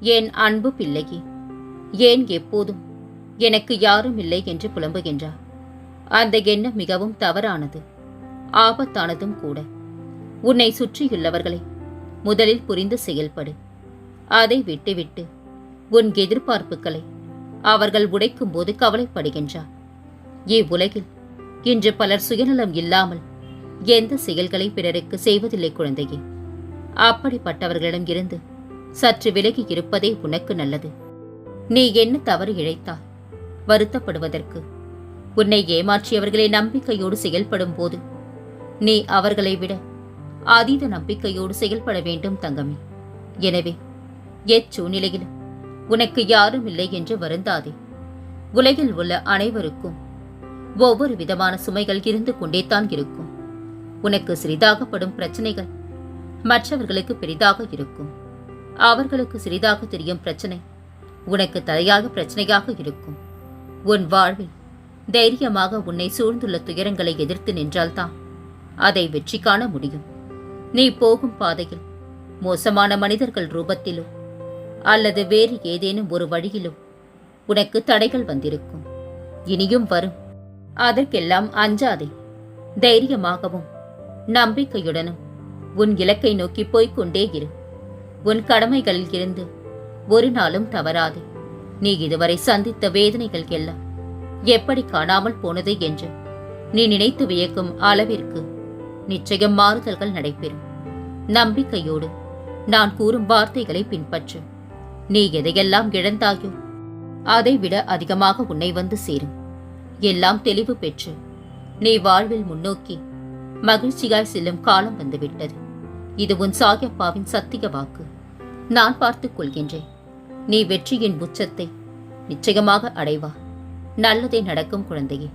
என் அன்பு பிள்ளையே? ஏன் எப்போதும்? எனக்கு யாரும் இல்லை என்று புலம்புகின்றார். அந்த எண்ணம் மிகவும் தவறானது. ஆபத்தானதும் கூட. உன்னை சுற்றியுள்ளவர்களை முதலில் புரிந்து செயல்படு. அதை விட்டுவிட்டு உன் எதிர்பார்ப்புகளை அவர்கள் உடைக்கும் போது கவலைப்படுகின்றார் இவ்வுலகில் இன்று பலர் சுயநலம் இல்லாமல் எந்த செயல்களை பிறருக்கு செய்வதில்லை குழந்தையே. அப்படிப்பட்டவர்களிடம் இருந்து சற்று விலகி இருப்பதே உனக்கு நல்லது. நீ என்ன தவறு இழைத்தாய்? வருத்தப்படுவதற்கு. உன்னை ஏமாற்றியவர்களை நம்பிக்கையோடு செயல்படும் போது நீ அவர்களை விட அதீத நம்பிக்கையோடு செயல்பட வேண்டும் தங்கமே. எனவே எச்சூழ்நிலையில் உனக்கு யாரும் இல்லை என்று வருந்தாதே. உலகில் உள்ள அனைவருக்கும் ஒவ்வொரு விதமான சுமைகள் இருந்து கொண்டேதான் இருக்கும். உனக்கு சிறிதாகப்படும் பிரச்சனைகள் மற்றவர்களுக்கு பெரிதாக இருக்கும். அவர்களுக்கு சிறிதாக தெரியும் பிரச்சனை. உனக்கு தலையாக பிரச்சனையாக இருக்கும். உன் வாழ்வில் தைரியமாக உன்னை சூழ்ந்துள்ள துயரங்களை எதிர்த்து நின்றால்தான் அதை வெற்றி காண முடியும். நீ போகும் பாதையில் மோசமான மனிதர்கள் ரூபத்திலோ அல்லது வேறு ஏதேனும் ஒரு வழியிலோ உனக்கு தடைகள் வந்திருக்கும். இனியும் வரும். அதற்கெல்லாம் அஞ்சாதே. தைரியமாகவும் நம்பிக்கையுடனும் உன் இலக்கை நோக்கி போய்க் கொண்டே இரு. உன் கடமைகளில் இருந்து ஒரு நாளும் தவறாதே. நீ இதுவரை சந்தித்த வேதனைகள் எல்லாம் எப்படி காணாமல் போனது என்று நீ நினைத்து வியக்கும் அளவிற்கு நிச்சயம் மாறுதல்கள் நடைபெறும். நம்பிக்கையோடு நான் கூறும் வார்த்தைகளை பின்பற்று. நீ எதையெல்லாம் இழந்தாயோ அதைவிட அதிகமாக உன்னை வந்து சேரும். எல்லாம் தெளிவு பெற்று நீ வாழ்வில் முன்னோக்கி மகிழ்ச்சியாய் செல்லும் காலம் வந்துவிட்டது. இது உன் சாயப்பாவின் சத்திய வாக்கு. நான் பார்த்துக் கொள்கின்றேன். நீ வெற்றியின் உச்சத்தை நிச்சயமாக அடைவா. நல்லதே நடக்கும் குழந்தையே.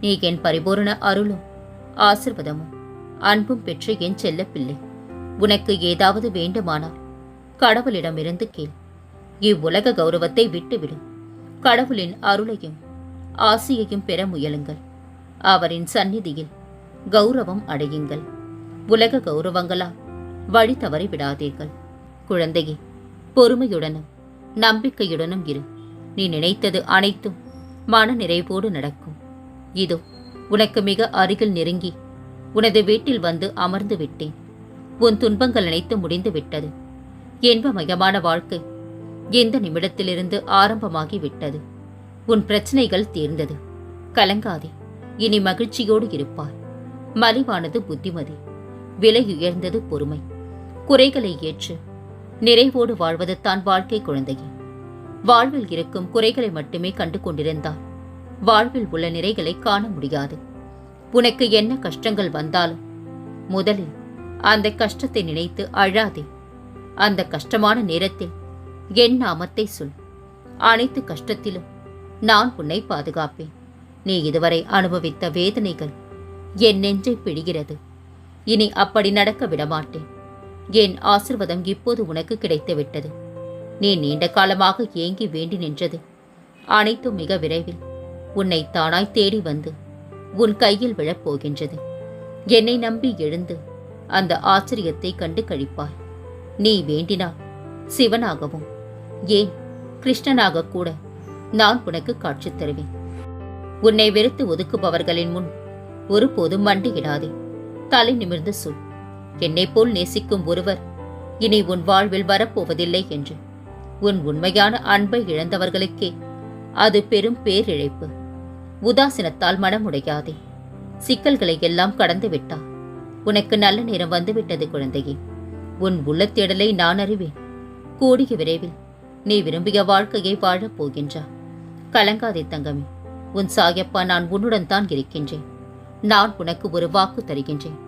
நீ என் பரிபூரண அருளும் ஆசிர்வதமும் அன்பும் பெற்ற என் செல்ல பிள்ளை உனக்கு ஏதாவது வேண்டுமானால் கடவுளிடமிருந்து கேள். இவ்வுலக கௌரவத்தை விட்டுவிடும் கடவுளின் அருளையும் ஆசியையும் பெற முயலுங்கள். அவரின் சந்நிதியில் கௌரவம் அடையுங்கள். உலக கௌரவங்களால் வழி தவறி விடாதீர்கள். குழந்தையே பொறுமையுடனும் நம்பிக்கையுடனும் இரு. நீ நினைத்தது அனைத்தும் மன நிறைவோடு நடக்கும். இதோ உனக்கு மிக அருகில் நெருங்கி உனது வீட்டில் வந்து அமர்ந்து விட்டேன். உன் துன்பங்கள் அனைத்து முடிந்து விட்டது. இன்பமயமான வாழ்க்கை எந்த நிமிடத்திலிருந்து ஆரம்பமாகி விட்டது. உன் பிரச்சனைகள் தீர்ந்தது. கலங்காதே இனி மகிழ்ச்சியோடு இருப்பார் மலிவானது புத்திமதி விலை உயர்ந்தது பொறுமை. குறைகளை ஏற்று. நிறைவோடு வாழ்வது தான் வாழ்க்கை குழந்தையே. வாழ்வில் இருக்கும் குறைகளை மட்டுமே கண்டு கொண்டிருந்தால் வாழ்வில் உள்ள நிறைகளை காண முடியாது. உனக்கு என்ன கஷ்டங்கள் வந்தாலும் முதலில் அந்த கஷ்டத்தை நினைத்து அழாதே. அந்த கஷ்டமான நேரத்தில் என் நாமத்தை சொல். அனைத்து கஷ்டத்திலும் நான் உன்னை பாதுகாப்பேன். நீ இதுவரை அனுபவித்த வேதனைகள் என் நெஞ்சை பிடிகிறது. இனி அப்படி நடக்க விடமாட்டேன். என் ஆசிர்வாதம் இப்போது உனக்கு கிடைத்துவிட்டது. நீ நீண்ட காலமாக ஏங்கி வேண்டி நின்றது. அனைத்தும் மிக விரைவில் உன்னை தானாய் தேடி வந்து உன் கையில் விழப் போகின்றது என்னை நம்பி எழுந்து அந்த ஆச்சரியத்தை கண்டு கழிப்பாய். நீ வேண்டினால் சிவனாகவும் ஏன் கிருஷ்ணனாக கூட நான் உனக்கு காட்சி தருவேன். உன்னை வெறுத்து ஒதுக்குபவர்களின் முன் ஒருபோதும் மண்டியிடாதே. தலை நிமிர்ந்து சொல். என்னைப் போல் நேசிக்கும் ஒருவர். இனி உன் வாழ்வில் வரப்போவதில்லை என்று. உன் உண்மையான அன்பை இழந்தவர்களுக்கே. அது பெரும் பேரிழைப்பு. உதாசீனத்தால் மனமுடையாதே. சிக்கல்களை எல்லாம் கடந்து விட்டா. உனக்கு நல்ல நேரம் வந்துவிட்டது குழந்தையே. உன் உள்ள தேடலை நான் அறிவேன். கூடிய விரைவில் நீ விரும்பிய வாழ்க்கையை வாழப் போகின்றா. கலங்காதே தங்கமே. உன் சாயப்பா நான் உன்னுடன் தான் இருக்கின்றேன். நான் உனக்கு ஒரு வாக்கு தருகின்றேன்.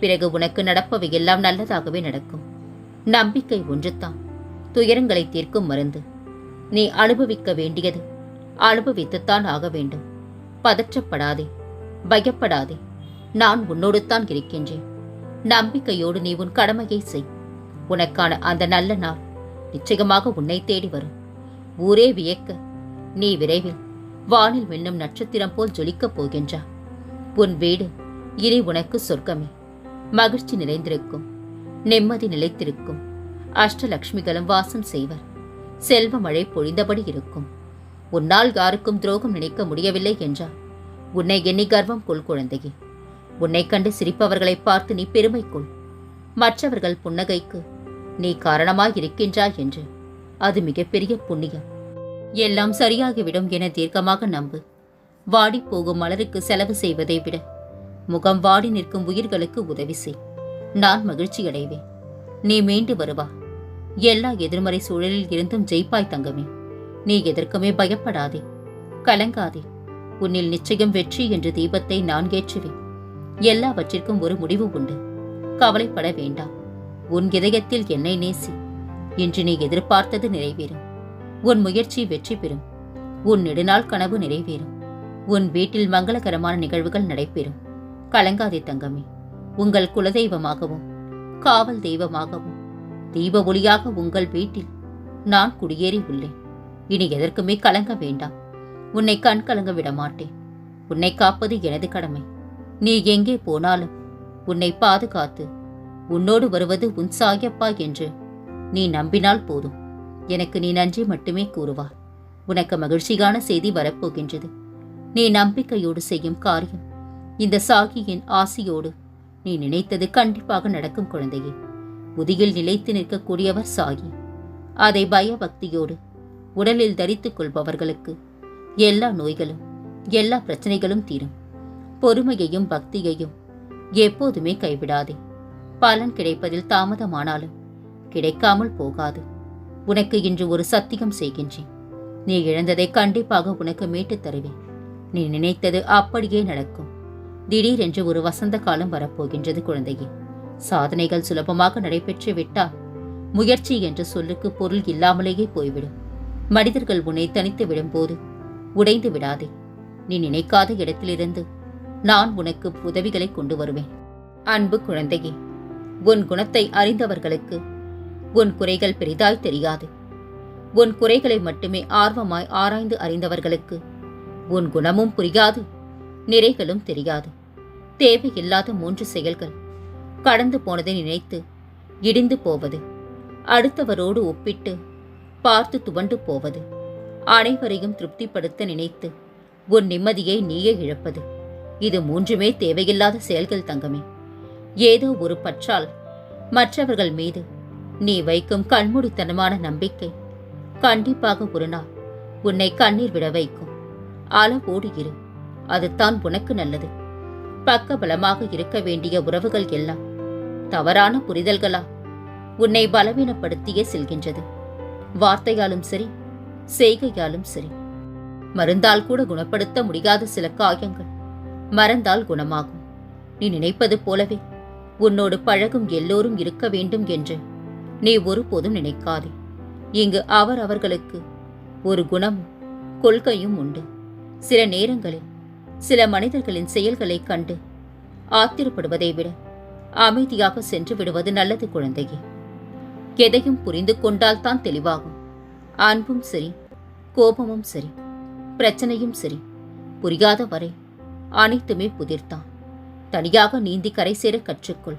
பிறகு உனக்கு நடப்பவை எல்லாம் நல்லதாகவே நடக்கும். நம்பிக்கை ஒன்றுதான். துயரங்களை தீர்க்கும் மருந்து. நீ அனுபவிக்க வேண்டியது. அனுபவித்துத்தான் ஆக வேண்டும். பதற்றப்படாதே. பயப்படாதே. நான் உன்னோடு தான் இருக்கின்றேன். நம்பிக்கையோடு நீ உன் கடமையை செய். உனக்கான அந்த நல்ல நாள் நிச்சயமாக உன்னை தேடி வரும். ஊரே வியக்க. நீ விரைவில் வானில் மின்னும் நட்சத்திரம் போல் ஜொலிக்கப் போகின்றா. உன் வீடு இனி உனக்கு சொர்க்கமே. மகிழ்ச்சி நிறைந்திருக்கும் நிம்மதி நிலைத்திருக்கும். அஷ்டலக்ஷ்மிகளும் வாசம் செய்வர். செல்வ மழை பொழிந்தபடி இருக்கும். உன்னால் யாருக்கும் துரோகம் நினைக்க முடியவில்லை என்றார். உன்னை எண்ணி கர்வம் கொள் குழந்தையே. உன்னை கண்டு சிரிப்பவர்களை பார்த்து நீ பெருமை கொள். மற்றவர்கள் புன்னகைக்கு நீ காரணமாய் இருக்கின்றாய் என்று. அது மிகப்பெரிய புண்ணியம். எல்லாம் சரியாகிவிடும் என தீர்க்கமாக நம்பு. வாடி போகும் மலருக்கு செலவு செய்வதை விட முகம் வாடி நிற்கும் உயிர்களுக்கு உதவி செய். நான் மகிழ்ச்சி அடைவேன் நீ மீண்டு வருவா. எல்லா எதிர்மறை சூழலில் இருந்தும் ஜெயிப்பாய் தங்கமே. நீ எதற்குமே பயப்படாதே. கலங்காதே. உன்னில் நிச்சயம் வெற்றி என்ற தீபத்தை நான் ஏற்றுவேன். எல்லாவற்றிற்கும் ஒரு முடிவு உண்டு. கவலைப்பட வேண்டாம் உன் இதயத்தில் என்னை நேசி. இன்று நீ எதிர்பார்த்தது நிறைவேறும். உன் முயற்சி வெற்றி பெறும். உன் நெடுநாள் கனவு நிறைவேறும். உன் வீட்டில் மங்களகரமான நிகழ்வுகள் நடைபெறும். கலங்காதே தங்கமே. உங்கள் குலதெய்வமாகவும் காவல் தெய்வமாகவும் தீப ஒளியாக உங்கள் வீட்டில் நான் குடியேறி உள்ளேன் இனி எதற்குமே கலங்க வேண்டாம். உன்னை கண் கலங்க விட மாட்டேன். உன்னை காப்பது எனது கடமை. நீ எங்கே போனாலும் உன்னை பாதுகாத்து உன்னோடு வருவது உன் சாயப்பா என்று நீ நம்பினால் போதும். எனக்கு நீ நன்றி மட்டுமே கூறுவார். உனக்கு மகிழ்ச்சியான செய்தி வரப்போகின்றது. நீ நம்பிக்கையோடு செய்யும் காரியம் இந்த சாகியின் ஆசியோடு நீ நினைத்தது கண்டிப்பாக நடக்கும் குழந்தையே. முதியில் நிலைத்து நிற்கக்கூடியவர் சாகி. அதை பயபக்தியோடு உடலில் தரித்துக் கொள்பவர்களுக்கு எல்லா நோய்களும் எல்லா பிரச்சனைகளும் தீரும். பொறுமையையும் பக்தியையும் எப்போதுமே கைவிடாதே. பலன் கிடைப்பதில் தாமதமானாலும் கிடைக்காமல் போகாது. உனக்கு இன்று ஒரு சத்தியம் செய்கின்றேன். நீ இழந்ததை கண்டிப்பாக உனக்கு மீட்டுத் தருவேன். நீ நினைத்தது அப்படியே நடக்கும். திடீரென்று ஒரு வசந்த காலம் வரப்போகின்றது குழந்தையே. சாதனைகள் சுலபமாக நடைபெற்று விட்டால் முயற்சி என்ற சொல்லுக்கு பொருள் இல்லாமலேயே போய்விடும். மனிதர்கள் உன்னை தனித்து விடும்போது உடைந்து விடாதே. நீ நினைக்காத இடத்திலிருந்து நான் உனக்கு உதவிகளை கொண்டு வருவேன். அன்பு குழந்தையே உன் குணத்தை அறிந்தவர்களுக்கு உன் குறைகள் பெரிதாய் தெரியாது. உன் குறைகளை மட்டுமே ஆர்வமாய் ஆராய்ந்து அறிந்தவர்களுக்கு உன் குணமும் புரியாது நிறைகளும் தெரியாது. தேவையில்லாத மூன்று செயல்கள். கடந்து போனதை நினைத்து இடிந்து போவது. அடுத்தவரோடு ஒப்பிட்டு பார்த்து துவண்டு போவது. அனைவரையும் திருப்திப்படுத்த நினைத்து உன் நிம்மதியை நீயே இழப்பது. இது மூன்றுமே தேவையில்லாத செயல்கள் தங்கமே. ஏதோ ஒரு பற்றால் மற்றவர்கள் மீது நீ வைக்கும் கண்மூடித்தனமான நம்பிக்கை கண்டிப்பாக ஒரு நாள் உன்னை கண்ணீர் விட வைக்கும். அளவோடு இரு. அதுதான் உனக்கு நல்லது. பக்க பலமாக இருக்க வேண்டிய உறவுகள் எல்லாம் தவறான புரிதல்களா உன்னை பலவீனப்படுத்தியே செல்கின்றது. வார்த்தையாலும் சரி செய்கையாலும் சரி. மருந்தால் கூட குணப்படுத்த முடியாத சில காயங்கள் மறந்தால் குணமாகும். நீ நினைப்பது போலவே உன்னோடு பழகும் எல்லோரும் இருக்க வேண்டும் என்று நீ ஒருபோதும் நினைக்காதே. இங்கு அவர் அவர்களுக்கு ஒரு குணமும் கொள்கையும் உண்டு. சில நேரங்களில் சில மனிதர்களின் செயல்களைக் கண்டு ஆத்திரப்படுவதை விட அமைதியாக சென்று விடுவது நல்லது குழந்தையே. எதையும் புரிந்து கொண்டால் தான் தெளிவாகும். அன்பும் சரி கோபமும் சரி பிரச்சனையும் சரி புரியாத வரை அனைத்துமே புதிர்தான் தனியாக நீந்தி கரை சேர கற்றுக்கொள்.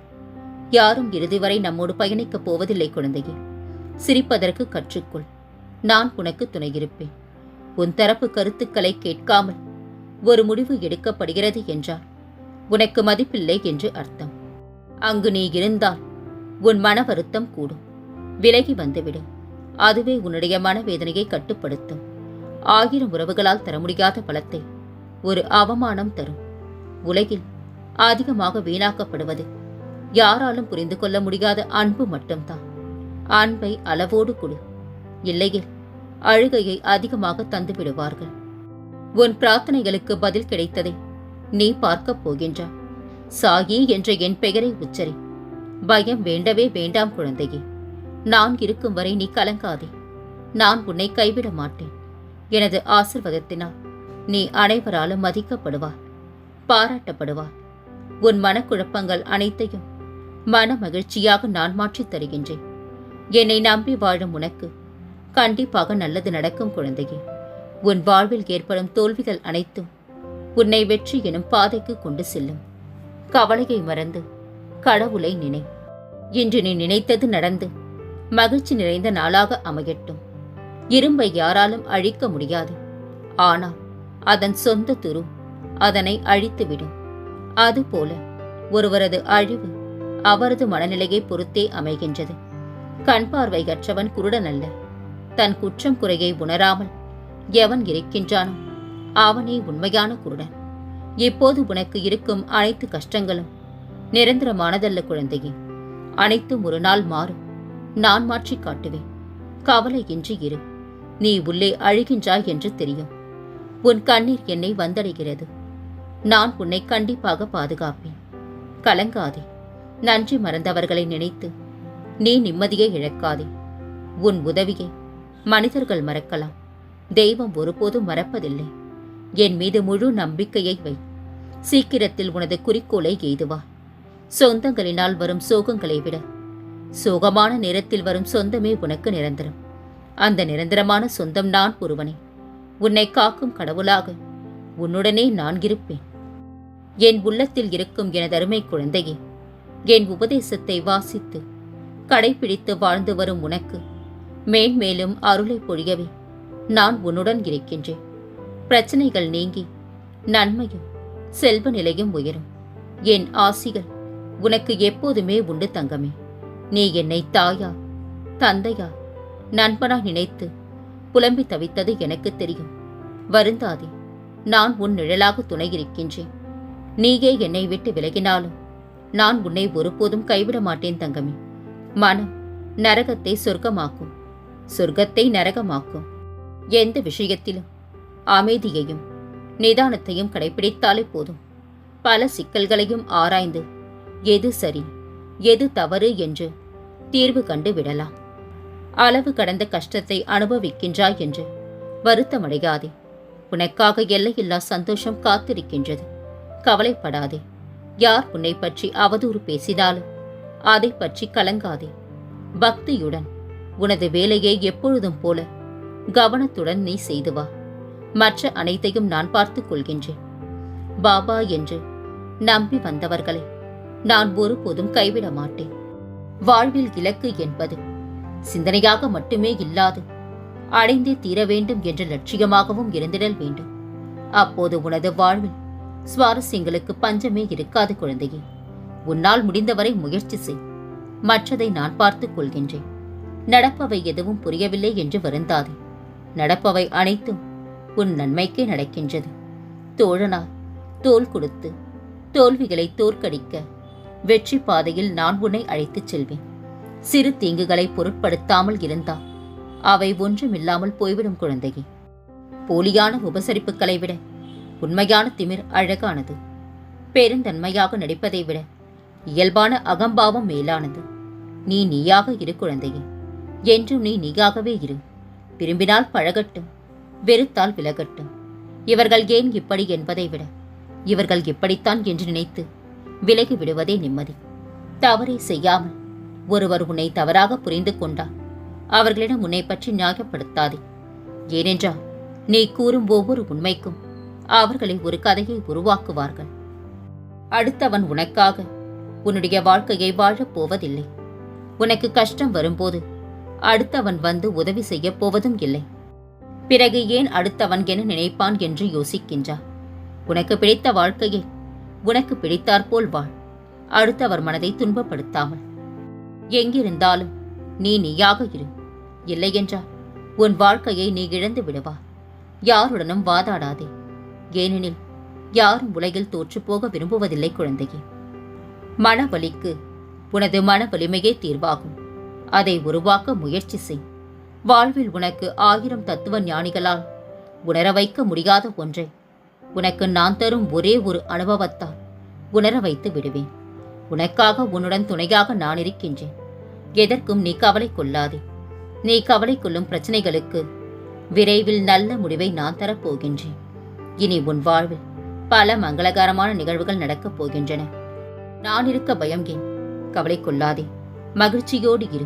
யாரும் இறுதி வரை நம்மோடு பயணிக்கப் போவதில்லை குழந்தையே. சிரிப்பதற்கு கற்றுக்கொள். நான் உனக்கு துணையிருப்பேன் உன் தரப்பு கருத்துக்களை கேட்காமல் ஒரு முடிவு எடுக்கப்படுகிறது என்றால் உனக்கு மதிப்பில்லை என்று அர்த்தம். அங்கு நீ இருந்தால் உன் மன வருத்தம் கூடும். விலகி வந்துவிடு. அதுவே உன்னுடைய மனவேதனையை கட்டுப்படுத்தும். ஆயிரம் உறவுகளால் தர முடியாத பலத்தை ஒரு அவமானம் தரும். உலகில் அதிகமாக வீணாக்கப்படுவது யாராலும் புரிந்து கொள்ள முடியாத அன்பு மட்டும்தான். அன்பை அளவோடு கொடு. இல்லையில் அழுகையை அதிகமாக தந்து விடுவார்கள் உன் பிரார்த்தனைகளுக்கு பதில் கிடைத்ததை. நீ பார்க்கப் போகின்றாய். சாகி என்ற என் பெயரை உச்சரி. பயம் வேண்டவே வேண்டாம் குழந்தையே. நான் இருக்கும் வரை நீ கலங்காதே. நான் உன்னை கைவிட மாட்டேன். எனது ஆசிர்வாதத்தினால் நீ அனைவராலும் மதிக்கப்படுவார் பாராட்டப்படுவார் உன் மனக்குழப்பங்கள் அனைத்தையும் மன மகிழ்ச்சியாக நான் மாற்றித் தருகின்றேன். என்னை நம்பி வாழும் உனக்கு கண்டிப்பாக நல்லது நடக்கும் குழந்தையே. உன் வாழ்வில் ஏற்படும் தோல்விகள் அனைத்தும் உன்னை வெற்றி எனும் பாதைக்கு கொண்டு செல்லும். கவலையை மறந்து கடவுளை நினை. இன்று நீ நினைத்தது நடந்து மகிழ்ச்சி நிறைந்த நாளாக அமையட்டும். இரும்பை யாராலும் அழிக்க முடியாது. ஆனால் அதன் சொந்த துரு அதனை அழித்துவிடும். அதுபோல ஒருவரது அழிவு அவரது மனநிலையை பொறுத்தே அமைகின்றது. கண் பார்வை குருடன் அல்ல. தன் குற்றம் குறையை உணராமல் எவன் இருக்கின்றானோ அவனே உண்மையான குருடன். இப்போது உனக்கு இருக்கும் அனைத்து கஷ்டங்களும் நிரந்தரமானதல்ல குழந்தையே. அனைத்தும் ஒரு நாள் மாறும். நான் மாற்றி காட்டுவேன். கவலையின்றி இரு. நீ உள்ளே அழுகின்றாய் என்று தெரியும். உன் கண்ணீர் என்னை வந்தடைகிறது. நான் உன்னை கண்டிப்பாக பாதுகாப்பேன். கலங்காதே. நன்றி மறந்தவர்களை நினைத்து நீ நிம்மதியை இழக்காதே. உன் உதவியை மனிதர்கள் மறக்கலாம். தெய்வம் ஒருபோதும் மறப்பதில்லை. என் மீது முழு நம்பிக்கையை வை. சீக்கிரத்தில் உனது குறிக்கோளை எய்துவா சொந்தங்களினால் வரும் சோகங்களை விட சோகமான நேரத்தில் வரும் சொந்தமே உனக்கு நிரந்தரம். அந்த நிரந்தரமான சொந்தம் நான் ஒருவனே. உன்னை காக்கும் கடவுளாக உன்னுடனே நான் இருப்பேன். என் உள்ளத்தில் இருக்கும் எனது அருமை குழந்தையே என் உபதேசத்தை வாசித்து கடைபிடித்து வாழ்ந்து வரும் உனக்கு மேன்மேலும் அருளை பொழியவே. நான் உன்னுடன் இருக்கின்றேன். பிரச்சனைகள் நீங்கி நன்மையும் செல்வ நிலையும் உயரும். என் ஆசிகள் உனக்கு எப்போதுமே உண்டு தங்கமே. நீ என்னை தாயா தந்தையா நண்பனா நினைத்து புலம்பி தவித்தது எனக்கு தெரியும். வருந்தாதே நான் உன் நிழலாக துணை இருக்கின்றேன். நீயே என்னை விட்டு விலகினாலும் நான் உன்னை ஒருபோதும் கைவிட மாட்டேன் தங்கமே. மனம் நரகத்தை சொர்க்கமாக்கும். சொர்க்கத்தை நரகமாக்கும். எந்த விஷயத்திலும் அமைதியையும் நிதானத்தையும் கடைபிடித்தாலே போதும். பல சிக்கல்களையும் ஆராய்ந்து எது சரி எது தவறு என்று தீர்வு கண்டு விடலாம். அளவு கடந்த கஷ்டத்தை அனுபவிக்கின்றாய் என்று வருத்தமடையாதே. உனக்காக எல்லையில்லா சந்தோஷம் காத்திருக்கின்றது. கவலைப்படாதே. யார் உன்னை பற்றி அவதூறு பேசினாலும் அதை பற்றி கலங்காதே. பக்தியுடன் உனது வேலையை எப்பொழுதும் போல கவனத்துடன் நீ செய்து வா. மற்ற அனைத்தையும் நான் பார்த்துக் கொள்கின்றேன். பாபா என்று நம்பி வந்தவர்களை நான் ஒருபோதும் கைவிட மாட்டேன். வாழ்வில் இலக்கு என்பது சிந்தனையாக மட்டுமே இல்லாது அடைந்தே தீர வேண்டும் என்ற லட்சியமாகவும் இருந்திடல் வேண்டும். அப்போது உனது வாழ்வில் சுவாரஸ்யங்களுக்கு பஞ்சமே இருக்காது குழந்தையே. உன்னால் முடிந்தவரை முயற்சி செய். மற்றதை நான் பார்த்துக் கொள்கின்றேன். நடப்பவை எதுவும் புரியவில்லை என்று வருந்தாதே. நடப்பவை அனைத்தும் உன் நன்மைக்கே நடக்கின்றது. தோழனாய் தோல் கொடுத்து தோல்விகளை தோற்கடிக்க வெற்றி பாதையில் நான் உன்னை அழைத்துச் செல்வேன். சிறு தீங்குகளை பொருட்படுத்தாமல் இருந்தால் அவை ஒன்றுமில்லாமல் போய்விடும் குழந்தையே. போலியான உபசரிப்புகளை விட உண்மையான திமிர் அழகானது. பெருந்தன்மையாக நடிப்பதை விட இயல்பான அகம்பாவம் மேலானது. நீ நீயாக இரு குழந்தையே. என்றும் நீ நீயாகவே இரு. விரும்பினால் பழகட்டும் வெறுத்தால் விலகட்டும். இவர்கள் ஏன் இப்படி என்பதை விட இவர்கள் இப்படித்தான் என்று நினைத்து விலகி விடுவதே நிம்மதி. தவறை செய்யாமல் ஒருவர் உன்னை தவறாக புரிந்து கொண்டால் அவர்களிடம் உன்னை பற்றி நியாயப்படுத்தாதே. ஏனென்றால் நீ கூறும் ஒவ்வொரு உண்மைக்கும் அவர்களை ஒரு கதையை உருவாக்குவார்கள். அடுத்தவன் உனக்காக உன்னுடைய வாழ்க்கையை வாழப் போவதில்லை. உனக்கு கஷ்டம் வரும்போது அடுத்தவன் வந்து உதவி செய்யப் போவதும் இல்லை. பிறகு ஏன் அடுத்தவன் என நினைப்பான் என்று யோசிக்கின்றார். உனக்கு பிடித்த வாழ்க்கையை உனக்கு பிடித்தாற்போல் வாழ். அடுத்தவர் மனதை துன்பப்படுத்தாமல். எங்கிருந்தாலும் நீ நீயாக இரு. இல்லையென்றால் உன் வாழ்க்கையை நீ இழந்து விடுவா. யாருடனும் வாதாடாதே. ஏனெனில் யாரும் உலகில் தோற்றுப்போக விரும்புவதில்லை குழந்தையே. மனவலிக்கு உனது மன வலிமையே தீர்வாகும். அதை உருவாக்க முயற்சி செய். வாழ்வில் உனக்கு ஆயிரம் தத்துவ ஞானிகளால் உணர வைக்க முடியாத ஒன்றை உனக்கு நான் தரும் ஒரே ஒரு அனுபவத்தால் உணர வைத்து விடுவேன். உனக்காக உன்னுடன் துணையாக நான் இருக்கின்றேன். எதற்கும் நீ கவலை கொள்ளாதே. நீ கவலை கொள்ளும் பிரச்சனைகளுக்கு விரைவில் நல்ல முடிவை நான் தரப்போகின்றேன் இனி உன் வாழ்வில் பல மங்களகரமான நிகழ்வுகள் நடக்கப் போகின்றன. நான் இருக்க பயம் ஏன்? கவலை கொள்ளாதே. மகிழ்ச்சியோடு இரு.